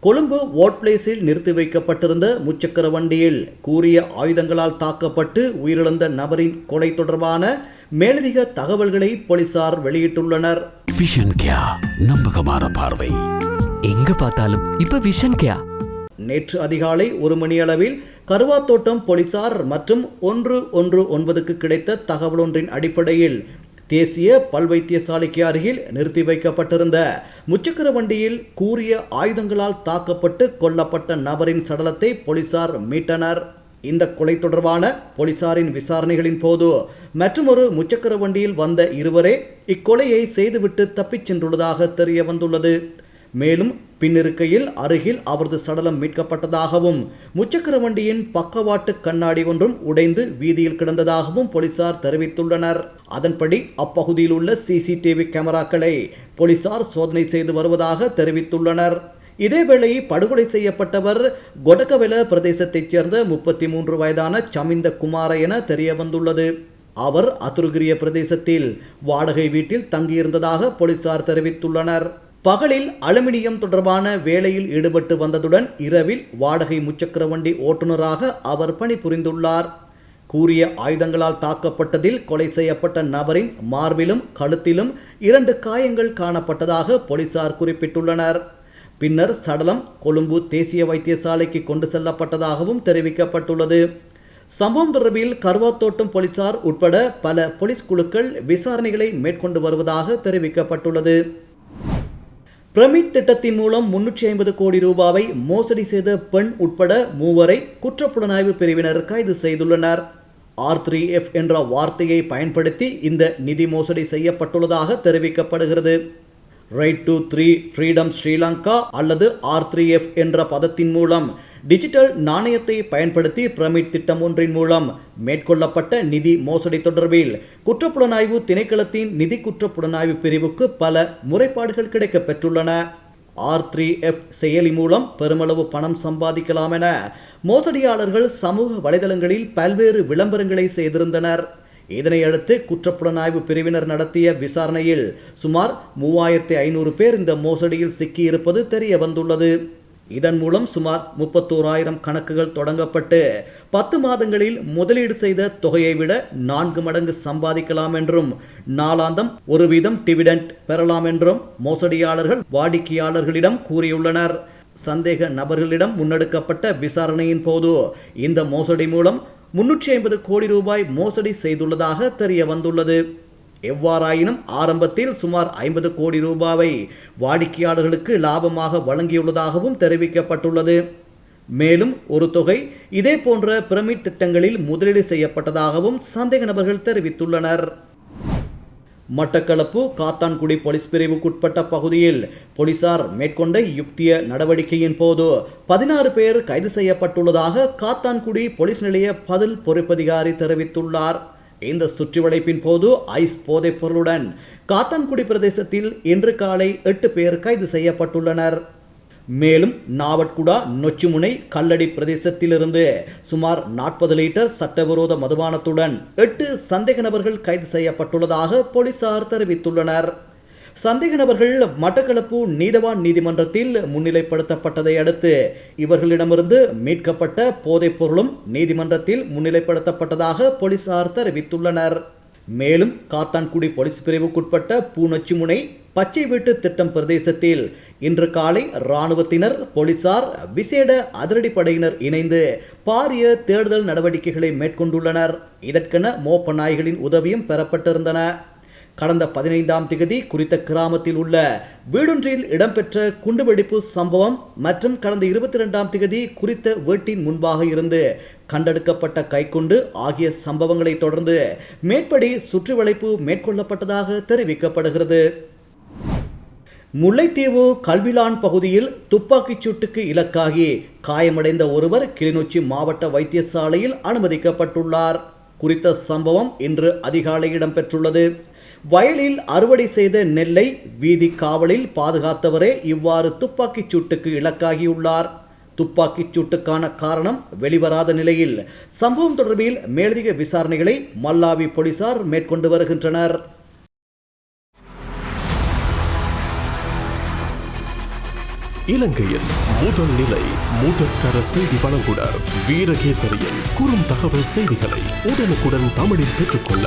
Colombo vote பிளேஸில் நிறுத்தி வைக்கப்பட்டிருந்த முச்சக்கர வண்டியில் கூறிய ஆயுதங்களால் தாக்கப்பட்டு உயிரிழந்த நபரின் கொலை தொடர்பான மேலதிக தகவல்களை போலீசார் வெளியிட்டுள்ளனர். நம்பகமான பார்வை. எங்க பார்த்தாலும் இப்ப விஷன் கேயா நேற்று அதிகாலை ஒரு மணியளவில் கருவாத்தோட்டம் போலீசார் மற்றும் ஒன்று ஒன்று ஒன்பதுக்கு கிடைத்த தகவலொன்றின் அடிப்படையில் தேசிய பல் வைத்தியசாலைக்கு அருகில் நிறுத்தி வைக்கப்பட்டிருந்த முச்சக்கர வண்டியில் கூறிய ஆயுதங்களால் தாக்கப்பட்டு கொல்லப்பட்ட நபரின் சடலத்தை போலீசார் மீட்டனர். இந்த கொலை தொடர்பான போலீசாரின் விசாரணைகளின் போது மற்றொரு முச்சக்கர வண்டியில் வந்த இருவரே இக்கொலையை செய்துவிட்டு தப்பிச் சென்றுள்ளதாக தெரிய வந்துள்ளது மேலும் பின்னிருக்கையில் அருகில் அவரது சடலம் மீட்கப்பட்டதாகவும் முச்சக்கர வண்டியின் பக்கவாட்டு கண்ணாடி ஒன்றும் உடைந்து வீதியில் கிடந்ததாகவும் போலீசார் தெரிவித்துள்ளனர். அதன்படி அப்பகுதியில் உள்ள சிசிடிவி கேமராக்களை போலீசார் சோதனை செய்து வருவதாக தெரிவித்துள்ளனர். இதேவேளை படுகொலை செய்யப்பட்டவர் கொடகவெல பிரதேசத்தைச் சேர்ந்த முப்பத்தி மூன்று வயதான சமிந்த குமார என தெரிய வந்துள்ளது அவர் அத்துருகிரிய பிரதேசத்தில் வாடகை வீட்டில் தங்கியிருந்ததாக போலீசார் தெரிவித்துள்ளனர். பகலில் அலுமினியம் தொடர்பான வேலையில் ஈடுபட்டு வந்ததுடன் இரவில் வாடகை முச்சக்கர வண்டி ஓட்டுநராக அவர் பணிபுரிந்துள்ளார். கூறிய ஆயுதங்களால் தாக்கப்பட்டதில் கொலை செய்யப்பட்ட நபரின் மார்பிலும் கழுத்திலும் இரண்டு காயங்கள் காணப்பட்டதாக போலீசார் குறிப்பிட்டுள்ளனர். பின்னர் சடலம் கொழும்பு தேசிய வைத்தியசாலைக்கு கொண்டு செல்லப்பட்டதாகவும் தெரிவிக்கப்பட்டுள்ளது. சம்பவம் தொடர்பில் கருவாத்தோட்டம் போலீசார் உட்பட பல போலீஸ் குழுக்கள் விசாரணைகளை மேற்கொண்டு வருவதாக தெரிவிக்கப்பட்டுள்ளது. பிரமிட் திட்டத்தின் மூலம் முன்னூற்றி ஐம்பது கோடி ரூபாவை மோசடி செய்த பெண் உட்பட மூவரை குற்றப்புலனாய்வு பிரிவினர் கைது செய்துள்ளனர். ஆர் த்ரீ எஃப் என்ற வார்த்தையை பயன்படுத்தி இந்த நிதி மோசடி செய்யப்பட்டுள்ளதாக தெரிவிக்கப்படுகிறது. Right to three freedom Sri Lanka அல்லது ஆர் த்ரீ எஃப் என்ற பதத்தின் மூலம் டிஜிட்டல் நாணயத்தை பயன்படுத்தி பிரமிட் திட்டம் ஒன்றின் மூலம் மேற்கொள்ளப்பட்ட நிதி மோசடி தொடர்பில் குற்றப்புலனாய்வு திணைக்களத்தின் நிதி குற்றப்புலனாய்வு பிரிவுக்கு பல முறைப்பாடுகள் கிடைக்கப் பெற்றுள்ளன. ஆர் த்ரீ எஃப் செயலி மூலம் பெருமளவு பணம் சம்பாதிக்கலாம் என மோசடியாளர்கள் சமூக வலைதளங்களில் பல்வேறு விளம்பரங்களை செய்திருந்தனர். இதனையடுத்து குற்றப்புலனாய்வு பிரிவினர் நடத்திய விசாரணையில் சுமார் மூவாயிரத்தி ஐநூறு பேர் இந்த மோசடியில் சிக்கியிருப்பது தெரிய வந்துள்ளது. இதன் மூலம் சுமார் முப்பத்தோராயிரம் கணக்குகள் தொடங்கப்பட்டு பத்து மாதங்களில் முதலீடு செய்த தொகையை விட நான்கு மடங்கு சம்பாதிக்கலாம் என்றும் நாளாந்தம் ஒரு வீதம் டிவிடெண்ட் பெறலாம் என்றும் மோசடியாளர்கள் வாடிக்கையாளர்களிடம் கூறியுள்ளனர். சந்தேக நபர்களிடம் முன்னெடுக்கப்பட்ட விசாரணையின் போது இந்த மோசடி மூலம் முன்னூற்றி ஐம்பது கோடி ரூபாய் மோசடி செய்துள்ளதாக தெரிய வந்துள்ளது. எவ்வாறாயினும் ஆரம்பத்தில் சுமார் ஐம்பது கோடி ரூபாவை வாடிக்கையாளர்களுக்கு லாபமாக வழங்கியுள்ளதாகவும் தெரிவிக்கப்பட்டுள்ளது. மேலும் ஒரு தொகை இதே போன்ற பிரமிட் திட்டங்களில் முதலீடு செய்யப்பட்டதாகவும் சந்தேக நபர்கள் தெரிவித்துள்ளனர். மட்டக்களப்பு காத்தான்குடி போலீஸ் பிரிவுக்குட்பட்ட பகுதியில் போலீசார் மேற்கொண்ட யுக்திய நடவடிக்கையின் போது பதினாறு பேர் கைது செய்யப்பட்டுள்ளதாக காத்தான்குடி போலீஸ் நிலைய பதில் பொறுப்பதிகாரி தெரிவித்துள்ளார். இந்த சுற்றிவளைப்பின் போது ஐஸ் போதைப் பொருளுடன் காத்தான்குடி பிரதேசத்தில் இன்று காலை எட்டு பேர் கைது செய்யப்பட்டுள்ளனர். மேலும் நாவட்குடா நொச்சிமுனை கல்லடி பிரதேசத்திலிருந்து சுமார் நாற்பது லிட்டர் சட்டவிரோத மதுபானத்துடன் எட்டு சந்தேக நபர்கள் கைது செய்யப்பட்டுள்ளதாக போலீசார் தெரிவித்துள்ளனர். சந்தேக நபர்கள் மட்டக்களப்பு நீதவான் நீதிமன்றத்தில் முன்னிலைப்படுத்தப்பட்டதை அடுத்து இவர்களிடமிருந்து மீட்கப்பட்ட போதைப் பொருளும் நீதிமன்றத்தில் முன்னிலைப்படுத்தப்பட்டதாக போலீசார் தெரிவித்துள்ளனர். மேலும் காத்தான்குடி போலீஸ் பிரிவுக்குட்பட்ட பூநொச்சிமுனை பச்சை வீட்டு திட்டம் பிரதேசத்தில் இன்று காலை இராணுவத்தினர் போலீசார் விசேட அதிரடிப்படையினர் இணைந்து பாரிய தேடுதல் நடவடிக்கைகளை மேற்கொண்டுள்ளனர். இதற்கென மோப்ப நாய்களின் உதவியும் பெறப்பட்டிருந்தன. கடந்த பதினைந்தாம் திகதி குறித்த கிராமத்தில் உள்ள வீடொன்றில் இடம்பெற்ற குண்டுவெடிப்பு சம்பவம் மற்றும் கடந்த இருபத்தி ரெண்டாம் திகதி குறித்த வீட்டின் முன்பாக இருந்து கண்டெடுக்கப்பட்ட கைக்குண்டு ஆகிய சம்பவங்களை தொடர்ந்து மேற்படி சுற்றுவளைப்பு மேற்கொள்ளப்பட்டதாக தெரிவிக்கப்படுகிறது. முல்லைத்தீவு கல்விலான் பகுதியில் துப்பாக்கிச் சூட்டுக்கு இலக்காகி காயமடைந்த ஒருவர் கிளிநொச்சி மாவட்ட வைத்தியசாலையில் அனுமதிக்கப்பட்டுள்ளார். குறித்த சம்பவம் இன்று அதிகாலை இடம்பெற்றுள்ளது. வயலில் அறுவடை செய்த நெல்லை வீதி காவலில் பாதுகாத்தவரே இவ்வாறு துப்பாக்கிச் சூட்டுக்கு இலக்காகியுள்ளார். துப்பாக்கிச் சூட்டுக்கான காரணம் வெளிவராத நிலையில் சம்பவம் தொடர்பில் மேலதிக விசாரணைகளை மல்லாவி போலீசார் மேற்கொண்டு வருகின்றனர். இலங்கையில் முதல் நிலை முதற்கர செய்தி வழங்குனர் வீரகேசரியின் குறுந்தகவல் செய்திகளை உடனுக்குடன் தமிழில் பெற்றுக்கொள்ள